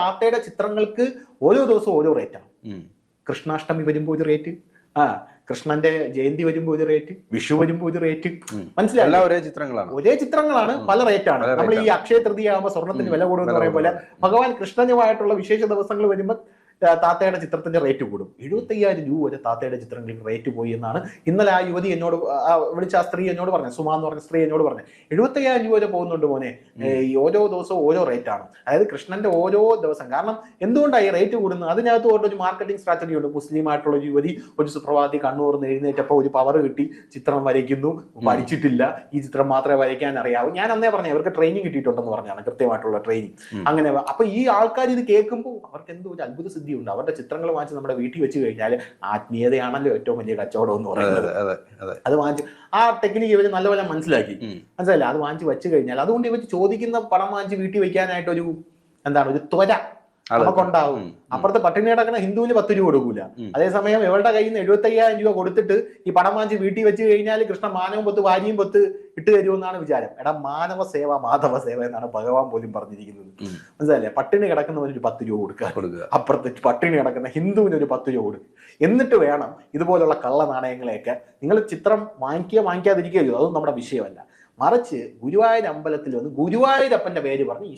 താത്തയുടെ ചിത്രങ്ങൾക്ക് ഓരോ ദിവസവും ഓരോ റേറ്റാണ്. കൃഷ്ണാഷ്ടമി വരുമ്പോൾ ഒരു റേറ്റ് ആ കൃഷ്ണന്റെ ജയന്തി വരുമ്പോൾ ഒരു റേറ്റ് വിഷു വരുമ്പോൾ ഒരു റേറ്റ്. മനസ്സിലായി? ഒരേ ചിത്രങ്ങളാണ്. ഒരേ ചിത്രങ്ങളാണ് പല റേറ്റാണ്. നമ്മൾ ഈ അക്ഷയ തൃതീയ ആകുമ്പോൾ സ്വർണത്തിന് വില കൂടുമെന്ന് പറയുമ്പോൾ. ഭഗവാൻ കൃഷ്ണനുമായിട്ടുള്ള വിശേഷ ദിവസങ്ങൾ വരുമ്പോൾ താത്തയുടെ ചിത്രത്തിന്റെ റേറ്റ് കൂടും. എഴുപത്തി അയ്യായിരം രൂപ വരെ താത്തയുടെ ചിത്രങ്ങൾക്ക് റേറ്റ് പോയി എന്നാണ് ഇന്നലെ ആ യുവതി എന്നോട് വിളിച്ച ആ സ്ത്രീ എന്നോട് പറഞ്ഞു സുമ എന്ന് പറഞ്ഞ സ്ത്രീ എന്നോട് പറഞ്ഞു എഴുപത്തി അയ്യായിരം രൂപ വരെ പോകുന്നുണ്ട് മോനെ. ഈ ഓരോ ദിവസവും ഓരോ റേറ്റ് ആണ്. അതായത് കൃഷ്ണന്റെ ഓരോ ദിവസം. കാരണം എന്തുകൊണ്ടാണ് ഈ റേറ്റ് കൂടുന്നത്? അതിനകത്ത് ഒരു മാർക്കറ്റിംഗ് സ്ട്രാറ്റജി ഉണ്ട്. മുസ്ലിം ആയിട്ടുള്ള ഒരു യുവതി ഒരു സുപ്രഭാതി കണ്ണൂർന്ന് എഴുന്നേറ്റപ്പോൾ ഒരു പവർ കിട്ടി. ചിത്രം വരയ്ക്കുന്നു. പഠിച്ചിട്ടില്ല. ഈ ചിത്രം മാത്രമേ വരയ്ക്കാൻ അറിയാവൂ. ഞാൻ അന്നേ പറഞ്ഞു അവർക്ക് ട്രെയിനിങ് കിട്ടിയിട്ടുണ്ടെന്ന് പറഞ്ഞാണ് കൃത്യമായിട്ടുള്ള ട്രെയിനിങ് അങ്ങനെ അപ്പൊ ഈ ആൾക്കാർ ഇത് കേൾക്കുമ്പോൾ അവർക്ക് എന്തോ ഒരു അത്ഭുത സിദ്ധി ഉണ്ട് അവരുടെ ചിത്രങ്ങൾ വാങ്ങിച്ച് നമ്മുടെ വീട്ടിൽ വെച്ച് കഴിഞ്ഞാൽ ആത്മീയതയാണല്ലോ ഏറ്റവും വലിയ കച്ചവടം എന്ന് പറയുന്നത്. അതെ വാങ്ങിച്ച് ആ ടെക്നിക്ക് ഇവർ നല്ലപോലെ മനസ്സിലാക്കി. മനസ്സിലല്ല മനസ്സിലായില്ല? അത് വാങ്ങിച്ച് വെച്ച് കഴിഞ്ഞാൽ അതുകൊണ്ട് ഇവർ ചോദിക്കുന്ന പണം വാങ്ങിച്ച് വീട്ടിൽ വെക്കാനായിട്ട് ഒരു എന്താണ് ഒരു ത്വര. നമുക്കുണ്ടാവും. അപ്പുറത്ത് പട്ടിണി കിടക്കുന്ന ഹിന്ദുവിന് പത്ത് രൂപ കൊടുക്കൂല. അതേസമയം ഇവളുടെ കയ്യിൽ നിന്ന് എഴുപത്തി അയ്യായിരം രൂപ കൊടുത്തിട്ട് ഈ പണം വാങ്ങിച്ച് വീട്ടിൽ വെച്ച് കഴിഞ്ഞാൽ കൃഷ്ണ മാനവും പത്ത് വാരിയും പത്ത് ഇട്ട് തരുമെന്നാണ് വിചാരം. എടാ മാനവ സേവ മാധവ സേവ എന്നാണ് ഭഗവാൻ പോലും പറഞ്ഞിരിക്കുന്നത്. മനസ്സിലല്ലേ പട്ടിണി കിടക്കുന്നവന് ഒരു പത്ത് രൂപ കൊടുക്കുക. കൊടുക്കുക. അപ്പുറത്ത് പട്ടിണി കിടക്കുന്ന ഹിന്ദുവിന് ഒരു പത്ത് രൂപ കൊടുക്കുക. എന്നിട്ട് വേണം ഇതുപോലുള്ള കള്ള നാണയങ്ങളെയൊക്കെ നിങ്ങൾ ചിത്രം വാങ്ങിക്കുക വാങ്ങിക്കാതിരിക്കുകയോ അതൊന്നും നമ്മുടെ വിഷയമല്ല. മറിച്ച് ഗുരുവായൂർ അമ്പലത്തിൽ വന്ന് ഗുരുവായൂരപ്പന്റെ പേര് പറഞ്ഞ്